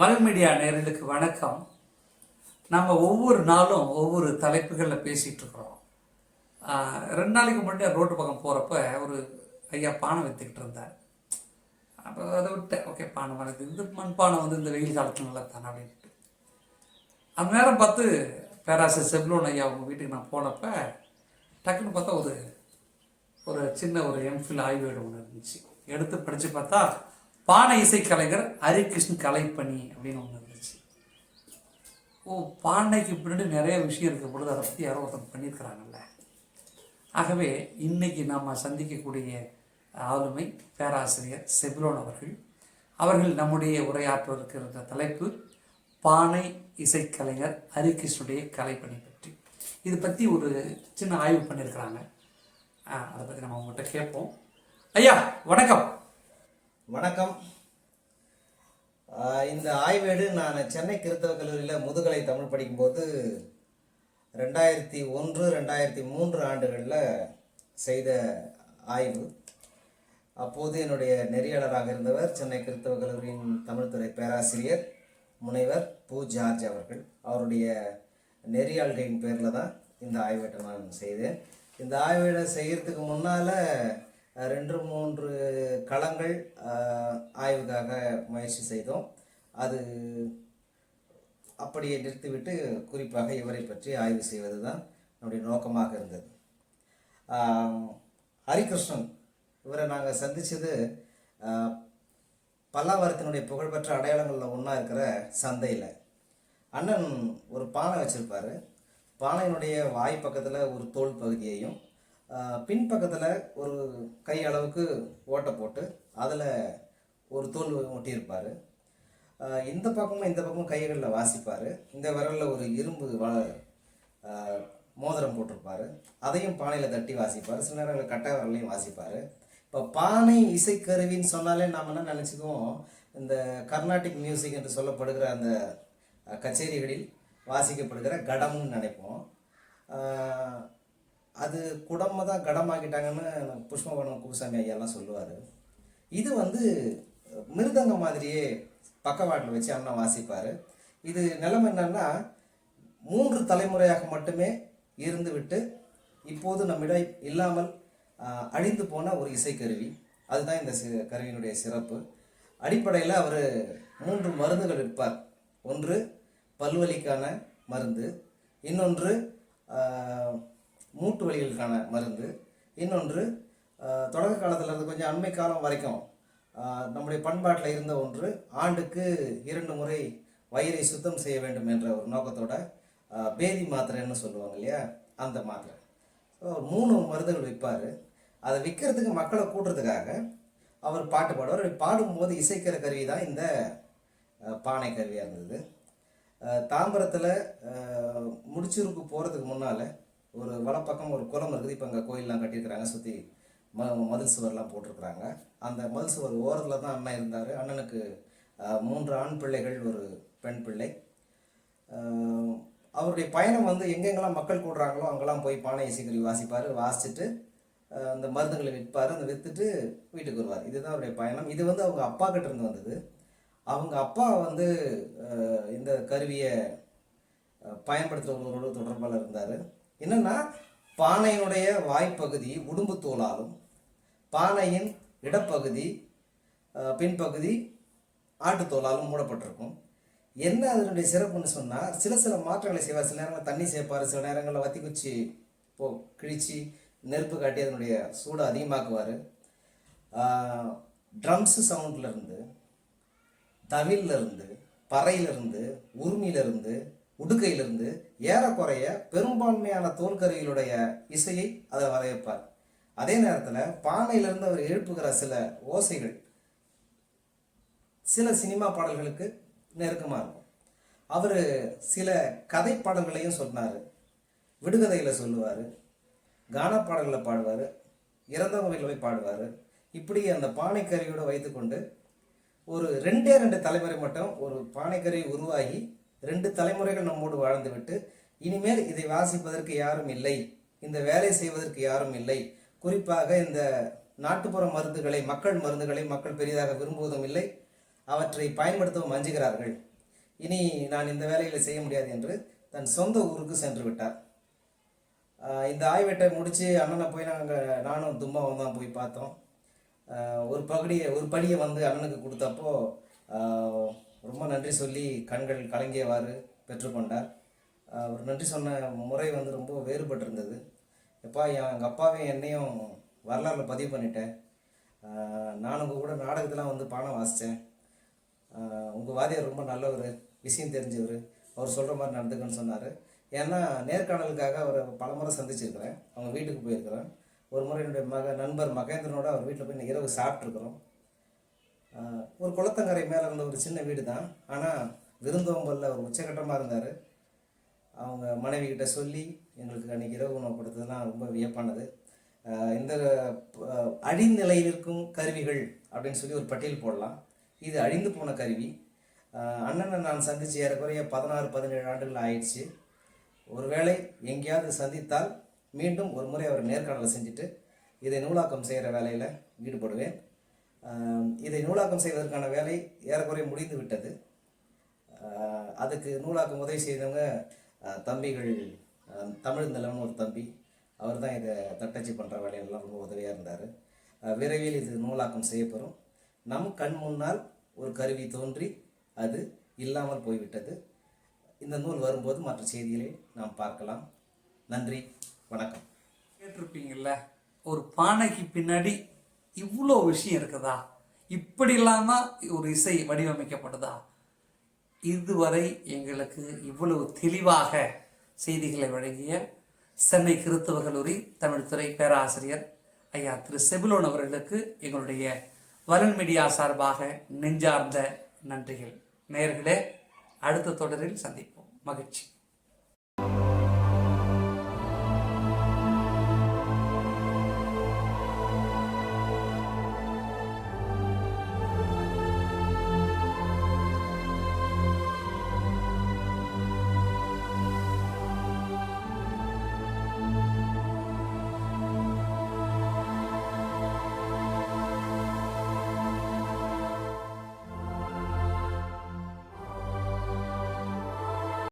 வலை மீடியா நேயர்களுக்கு வணக்கம். நம்ம ஒவ்வொரு நாளும் ஒவ்வொரு தலைப்புகளில் பேசிகிட்டு இருக்கிறோம். ரெண்டு நாளைக்கு முன்னாடி ரோட்டு பக்கம் போகிறப்ப ஒரு ஐயா பானை விற்றுக்கிட்டு இருந்தார். அப்போ அதை விட்டேன். ஓகே பானை வளர்த்து இந்த மண்பானை வந்து இந்த வெயில் காலத்தில் நல்லா தானே அப்படின்ட்டு. அந்த நேரம் பார்த்து பேராசர் செப்லோன் ஐயா அவங்க வீட்டுக்கு நான் போனப்ப டக்குன்னு பார்த்தா ஒரு ஒரு சின்ன ஒரு எம்ஃபில் ஆய்வேடு ஒன்று இருந்துச்சு. எடுத்து படித்து பார்த்தா பானை இசை கலைஞர் ஹரிகிருஷ்ணன் கலைப்பணி அப்படின்னு ஒன்று இருந்துச்சு. ஓ பானைக்கு பின்னாடி நிறைய விஷயம் இருக்க பொழுது அதை பற்றி யாரோ ஒருத்தர் பண்ணியிருக்கிறாங்கல்ல. ஆகவே இன்னைக்கு நாம் சந்திக்கக்கூடிய ஆளுமை பேராசிரியர் செபிலோன் அவர்கள். அவர்கள் நம்முடைய உரையாற்றுவதற்கு இருந்த தலைப்பு பானை இசைக்கலைஞர் ஹரிகிருஷ்ணுடைய கலைப்பணி பற்றி. இது பற்றி ஒரு சின்ன ஆய்வு பண்ணியிருக்கிறாங்க. அதை பற்றி நம்ம உங்கள்கிட்ட கேட்போம். ஐயா வணக்கம். வணக்கம். இந்த ஆய்வேடு நான் சென்னை கிறித்தவ கல்லூரியில் முதுகலை தமிழ் படிக்கும்போது ரெண்டாயிரத்தி ஒன்று ரெண்டாயிரத்தி மூன்று ஆண்டுகளில் செய்த ஆய்வு. அப்போது என்னுடைய நெறியாளராக இருந்தவர் சென்னை கிறித்தவ கல்லூரியின் தமிழ்துறை பேராசிரியர் முனைவர் பூ ஜார்ஜ் அவர்கள். அவருடைய நெறியாள்களின் பேரில் தான் இந்த ஆய்வேட்டை நான் செய்தேன். இந்த ஆய்வேடை செய்கிறதுக்கு முன்னால் ரெண்டு மூன்று களங்கள் ஆய்வுக்காக முயற்சி செய்தோம். அது அப்படியே நிறுத்திவிட்டு குறிப்பாக இவரை பற்றி ஆய்வு செய்வது தான் நம்முடைய நோக்கமாக இருந்தது. ஹரிகிருஷ்ணன் இவரை நாங்கள் சந்தித்தது பல்லாவரத்தினுடைய புகழ்பெற்ற அடையாளங்களில் ஒன்றா இருக்கிற சந்தையில். அண்ணன் ஒரு பானை வச்சுருப்பார். பானையினுடைய வாய் பக்கத்தில் ஒரு தோல் பகுதியையும் பின்பக்கத்தில் பின் பக்கத்தில் ஒரு கை அளவுக்கு ஓட்டை போட்டு அதில் ஒரு தோல் ஒட்டியிருப்பார். இந்த பக்கமும் இந்த பக்கமும் கைகளில் வாசிப்பார். இந்த விரலில் ஒரு இரும்பு வ மோதிரம் போட்டிருப்பார். அதையும் பானையில் தட்டி வாசிப்பார். சில நேரங்களில் கட்டை விரலையும் வாசிப்பார். இப்போ பானை இசைக்கருவின்னு சொன்னாலே நாம் என்ன நினச்சிக்குவோம்? இந்த கர்நாடிக் மியூசிக் என்று சொல்லப்படுகிற அந்த கச்சேரிகளில் வாசிக்கப்படுகிற கடம்னு நினைப்போம். அது குடமாக தான் கடமாக்கிட்டாங்கன்னு புஷ்பவனம் குப்புசாமி ஐயாலாம் சொல்லுவார். இது வந்து மிருதங்கம் மாதிரியே பக்கவாட்டில் வச்சு அண்ணன் வாசிப்பார். இது நிலைமை என்னன்னா மூன்று தலைமுறையாக மட்டுமே இருந்துவிட்டு இப்போது நம்மிடம் இல்லாமல் அழிந்து போன ஒரு இசைக்கருவி. அதுதான் இந்த சி கருவியினுடைய சிறப்பு. அடிப்படையில் அவர் மூன்று மருந்துகள் விற்பார் ஒன்று பல்வலிக்கான மருந்து இன்னொன்று மூட்டு வலிகளுக்கான மருந்து. இன்னொன்று தொடக்க காலத்திலிருந்து கொஞ்சம் அண்மை காலம் வரைக்கும் நம்முடைய பண்பாட்டில் இருந்த ஒன்று ஆண்டுக்கு இரண்டு முறை வயிறை சுத்தம் செய்ய வேண்டும் என்ற ஒரு நோக்கத்தோட பேதி மாத்திரைன்னு சொல்லுவாங்க இல்லையா? அந்த மாத்திரை. ஸோ மூணு மருந்துகள் விற்பார். அதை விற்கிறதுக்கு மக்களை கூட்டுறதுக்காக அவர் பாட்டு பாடுவார். பாடும்போது இசைக்கிற கருவி தான் இந்த பானை கருவியாக இருந்தது. தாம்பரத்தில் முடிச்சிருக்கு போகிறதுக்கு முன்னால் ஒரு வலப்பக்கம் ஒரு குளம் இருக்குது. இப்போ அங்கே கோயிலெலாம் கட்டியிருக்கிறாங்க. சுற்றி ம மதில் சுவர்லாம் போட்டிருக்கிறாங்க. அந்த மதில் சுவர் ஓரத்தில் தான் அண்ணன் இருந்தார். அண்ணனுக்கு மூன்று ஆண் பிள்ளைகள் ஒரு பெண் பிள்ளை. அவருடைய பயணம் வந்து எங்கெங்கெல்லாம் மக்கள் கூடுறாங்களோ அங்கெல்லாம் போய் பானை இசைக்கருவி வாசிப்பார் வாசிச்சுட்டு அந்த மருந்துகளை விற்பார் அந்த விற்றுட்டு வீட்டுக்கு வருவார். இதுதான் அவருடைய பயணம். இது வந்து அவங்க அப்பா கிட்ட இருந்து வந்தது. அவங்க அப்பா வந்து இந்த கருவியை ஆஹ் பயன்படுத்துகிறவர்களோட தொடர்பால் இருந்தார். என்னென்னா பானையினுடைய வாய்ப்பகுதி உடும்பு தோலாலும் பானையின் இடப்பகுதி பின்பகுதி ஆட்டுத்தோலாலும் மூடப்பட்டிருக்கும். என்ன அதனுடைய சிறப்புன்னு சொன்னால் சில சில மாற்றங்களை செய்வார். சில நேரங்களில் தண்ணி சேர்ப்பார் சில நேரங்களில் வத்தி குச்சி போ கிழிச்சு நெருப்பு காட்டி அதனுடைய சூடை அதிகமாக்குவார். ட்ரம்ஸு சவுண்ட்லேருந்து தவிலிருந்து பறையிலிருந்து உரிமையிலிருந்து உடுக்கையிலிருந்து ஏறக்குறைய பெரும்பான்மையான தோல்கருவிகளுடைய இசையை அதை வரையப்பார் அதே நேரத்தில் பானையிலிருந்து அவர் எழுப்புகிற சில ஓசைகள் சில சினிமா பாடல்களுக்கு நெருக்கமாக இருக்கும். அவர் சில கதை பாடல்களையும் சொன்னார். விடுகதையில் சொல்லுவார். கான பாடல்களை பாடுவார் இறந்தவங்களை போய் பாடுவார். இப்படி அந்த பானைக்கருவியோடு வைத்துக்கொண்டு ஒரு ரெண்டே ரெண்டு தலைமுறை மட்டும் ஒரு பானைக்கருவி உருவாகி ரெண்டு தலைமுறைகள் நம்மோடு வாழ்ந்துவிட்டு இனிமேல் இதை வாசிப்பதற்கு யாரும் இல்லை இந்த வேலை செய்வதற்கு யாரும் இல்லை. குறிப்பாக இந்த நாட்டுப்புற மருந்துகளை மக்கள் மருந்துகளை மக்கள் பெரிதாக விரும்புவதும் இல்லை அவற்றை பயன்படுத்தவும் அஞ்சுகிறார்கள் இனி நான் இந்த வேலைகளை செய்ய முடியாது என்று தன் சொந்த ஊருக்கு சென்று விட்டார். இந்த ஆய்வேட்டை முடித்து அண்ணனை போய் நாங்கள் நானும் தும்மாவும் தான் போய் பார்த்தோம். ஒரு பகுடியை ஒரு படியை வந்து அண்ணனுக்கு கொடுத்தப்போ ரொம்ப நன்றி சொல்லி கண்கள் கலங்கியவாறு பெற்றுக்கொண்டார். அவர் நன்றி சொன்ன முறை வந்து ரொம்ப வேறுபட்டிருந்தது. எப்பா எப்பா எங்கள் அப்பாவையும் என்னையும் வரலாறுல பதிவு பண்ணிட்டேன். நானும் உங்கள் கூட நாடகத்தெலாம் வந்து பாடம் வாசித்தேன் உங்கள் வாதியார் ரொம்ப நல்லவர் விஷயம் தெரிஞ்சவர். அவர் சொல்கிற மாதிரி நடந்துக்கன்னு சொன்னார். ஏன்னா நேர்காணலுக்காக அவரை பலமுறை சந்திச்சிருக்கிறேன். அவங்க வீட்டுக்கு போயிருக்கிறேன். ஒரு முறை என்னுடைய மக நண்பர் மகேந்திரனோட அவர் வீட்டில் போய் இன்னைக்கு இரவு சாப்பிட்ருக்குறோம் ஒரு குளத்தங்கரை மேலே இருந்த ஒரு சின்ன வீடு தான் ஆனால் விருந்தோம்பலில் ஒரு உச்சகட்டமாக இருந்தார். அவங்க மனைவி கிட்ட சொல்லி எங்களுக்கு அன்றைக்கி இரவு உணவு கொடுத்ததுலாம் ரொம்ப வியப்பானது. இந்த ஆஹ் அழிநிலையில் இருக்கும் கருவிகள் அப்படின்னு சொல்லி ஒரு பட்டியல் போடலாம். இது அழிந்து போன கருவி. அண்ணனை நான் சந்தித்து ஏறக்குறைய பதினாறு பதினேழு ஆண்டுகள் ஆயிடுச்சு. ஒருவேளை எங்கேயாவது சந்தித்தால் மீண்டும் ஒரு முறை அவர் நேர்காணலை செஞ்சுட்டு இதை நூலாக்கம் செய்கிற வேலையில் ஈடுபடுவேன். இதை நூலாக்கம் செய்வதற்கான வேலை ஏறக்குறைய முடிந்து விட்டது. அதுக்கு நூலாக்கம் உதவி செய்தவங்க தம்பிகள் ஆஹ் தமிழ் நிலவன் ஒரு தம்பி அவர் தான் இதை தட்டச்சு பண்ணுற வேலையெல்லாம் ரொம்ப உதவியாக இருந்தார். விரைவில் இது நூலாக்கம் செய்யப்பெறும். நம் கண் முன்னால் ஒரு கருவி தோன்றி அது இல்லாமல் போய்விட்டது. இந்த நூல் வரும்போது மற்ற செய்திகளை நாம் பார்க்கலாம். நன்றி வணக்கம். கேட்டிருப்பீங்கல்ல ஒரு பானைக்கு பின்னாடி இவ்வளோ விஷயம் இருக்குதா? இப்படிலாம் தான் ஒரு இசை வடிவமைக்கப்பட்டதா? இதுவரை எங்களுக்கு இவ்வளவு தெளிவாக செய்திகளை வழங்கிய சென்னை கிறித்தவ கல்லூரி தமிழ்துறை பேராசிரியர் ஐயா திரு செபிலோன் அவர்களுக்கு எங்களுடைய வருண் மீடியா சார்பாக நெஞ்சார்ந்த நன்றிகள். நேர்களே அடுத்த தொடரில் சந்திப்போம். மகிழ்ச்சி.